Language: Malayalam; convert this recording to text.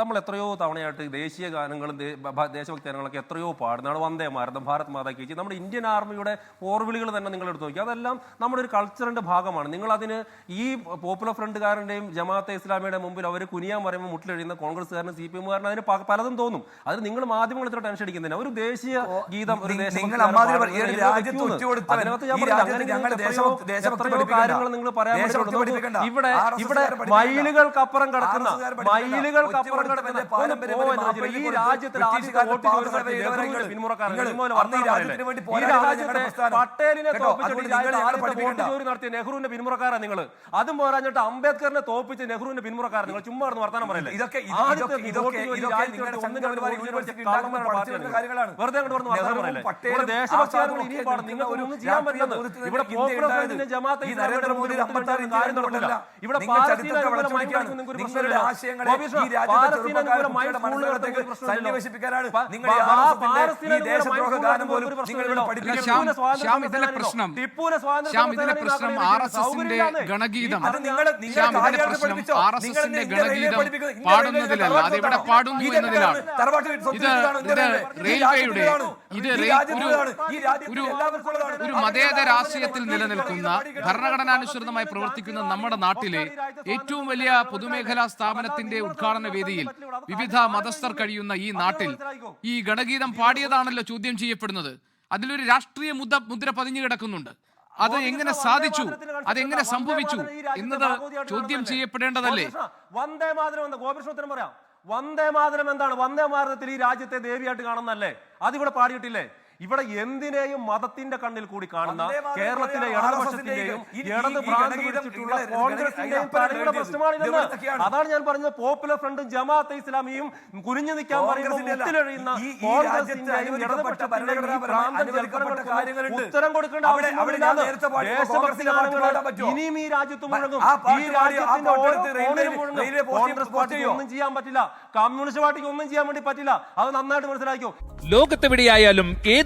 നമ്മൾ എത്രയോ തവണയായിട്ട് ദേശീയ ഗാനങ്ങളും ദേശഭക്തി ഗാനങ്ങളൊക്കെ എത്രയോ പാടുന്നതാണ്. വന്ദേ ഭാരതം ഭാരത് മാതാ കീച്ചി നമ്മുടെ ഇന്ത്യൻ ആർമിയുടെ ഓർവിളികൾ തന്നെ നിങ്ങൾ എടുത്തു നോക്കി അതെല്ലാം നമ്മുടെ ഒരു കൾച്ചറിന്റെ ഭാഗമാണ്. നിങ്ങൾ അതിന് ഈ പോപ്പുലർ ഫ്രണ്ട്കാരന്റെയും ജമാഅത്തെ ഇസ്ലാമിയുടെ മുമ്പിൽ അവർ കുനിയാൻ പറയുമ്പോൾ മുട്ടിലെഴുതുന്ന കോൺഗ്രസ്സുകാരനും സി പി എമ്മുകാരനും അതിന് പലതും തോന്നും. അതിന് നിങ്ങൾ മാധ്യമങ്ങൾ ഇത്ര ടെൻഷൻ അടിക്കുന്നതിന് ഒരു ദേശീയ ഗീതം ഒരു. കാര്യങ്ങൾ നിങ്ങൾ പറയാൻ ഇവിടെ ഇവിടെ. മൈലുകൾക്കപ്പുറം കിടക്കുന്ന. മൈലുകൾക്കപ്പുറം നിങ്ങൾ പട്ടേലിനെ തോപ്പിച്ചിട്ട് നിങ്ങൾ നെഹ്റുവിന്റെ പിന്മുറക്കാരാണ് നിങ്ങൾ അതും പോരാഞ്ഞിട്ട് അംബേദ്കറിനെ തോപ്പിച്ച് നെഹ്റുവിന്റെ പിന്മുറക്കാരൻ നിങ്ങൾ ചുമ്മാ വർത്താനം പറയല്ലേ ഇതൊക്കെ. വെറുതെ വർത്താനം പറയല്ലേ ദേശഭക്തിയാണ് ഒരു ഒന്നും ചെയ്യാൻ പറ്റില്ലെന്ന് ഇവിടെ പോപ്പുലർ ഫ്രണ്ടിന്റെ ജമാഅത്തെ. ഇവിടെ നിങ്ങൾ. മൈൻഡ് നിങ്ങൾക്ക് പ്രശ്നമില്ല. സന്നിവേശിപ്പിക്കാനാണ് നിങ്ങൾ. ശ്യാം, ഇതിലെ? പ്രശ്നം- ശ്യാം, ഇതിലെ പ്രശ്നം ആർ എസ് എസിന്റെ ഗണഗീതം. നിങ്ങൾ നിങ്ങൾ ശ്യാം, ഇതിലെ കാര്യമായിട്ട് പ്രശ്നം ആർ എസ് എസിന്റെ ഗണഗീതം പഠിപ്പിക്കുന്നു. ഇന്ത്യ റെയിൽവേ പാടുന്നതിലല്ല തറവാട്ട് അത് എവിടെ സ്വത്താണ്. പാടുന്നു ഇത് എന്നതിലാണ് ഇത് ഇത് ഈ റെയിൽവേയുടെ ഇത്. ഒരു-. ഒരു മതേതര രാഷ്ട്രീയത്തിൽ നിലനിൽക്കുന്ന ഭരണഘടനാനുസൃതമായി പ്രവർത്തിക്കുന്ന നമ്മുടെ നാട്ടിലെ ഏറ്റവും വലിയ പൊതുമേഖലാ സ്ഥാപനത്തിന്റെ ഉദ്ഘാടന വേദിയിൽ വിവിധ മതസ്ഥർ കഴിയുന്ന ഈ നാട്ടിൽ ഈ ഗണഗീതം പാടിയതാണല്ലോ ചോദ്യം ചെയ്യപ്പെടുന്നത്. അതിലൊരു രാഷ്ട്രീയ മുദ്ര മുദ്ര പതിഞ്ഞു കിടക്കുന്നുണ്ട്. അത് എങ്ങനെ സാധിച്ചു? അതെങ്ങനെ സംഭവിച്ചു എന്നത് ചോദ്യം ചെയ്യപ്പെടേണ്ടതല്ലേ? വന്ദേ മാതരം എന്താ? ഗോപകൃഷ്ണത്തിനും പറയാം. വന്ദേ മാതരം എന്താണ്? വന്ദേ മാതരത്തിൽ ഈ രാജ്യത്തെ ദേവിയായിട്ട് കാണുന്നല്ലേ അതിവിടെ പാടിയിട്ടില്ലേ? ഇവിടെ എന്തിനേയും മതത്തിന്റെ കണ്ണിൽ കൂടി കാണുന്ന കേരളത്തിലെ ഇടതുപക്ഷത്തിന്റെയും ഈ- ഈ- ഇടത് ഭ്രാന്ത് പിടിച്ചിട്ടുള്ള കോൺഗ്രസിന്റെയും. പ്രശ്നമാണിതെന്ന് അതാണ് ഞാൻ പറഞ്ഞത്. പോപ്പുലർ ഫ്രണ്ടും ജമാഅത്തെ ഇസ്ലാമിയും കുനിഞ്ഞു നിൽക്കാൻ കോൺഗ്രസിന്റെയും ഇടതുപക്ഷത്തിന്റെയും ഈ ഭ്രാന്തൻ അനുവദിക്കപ്പെട്ട ഉത്തരം കൊടുക്കേണ്ട ആവശ്യമില്ലാതെ ദേശഭക്തി ഗാനങ്ങൾ ഇനിയും ഈ രാജ്യത്ത് മുഴങ്ങും. ഈ രാജ്യത്തിന്റെ ഓരോ എടുത്ത് റെയിൽവേ- കോണിലും മുഴങ്ങും. കോൺഗ്രസ് പാർട്ടിക്ക് ഒന്നും ചെയ്യാൻ പറ്റില്ല. കമ്മ്യൂണിസ്റ്റ് പാർട്ടിക്ക് ഒന്നും ചെയ്യാൻ വേണ്ടി പറ്റില്ല. അത് നന്നായിട്ട് മനസ്സിലാക്കിയോ ലോകത്തെവിടെയായാലും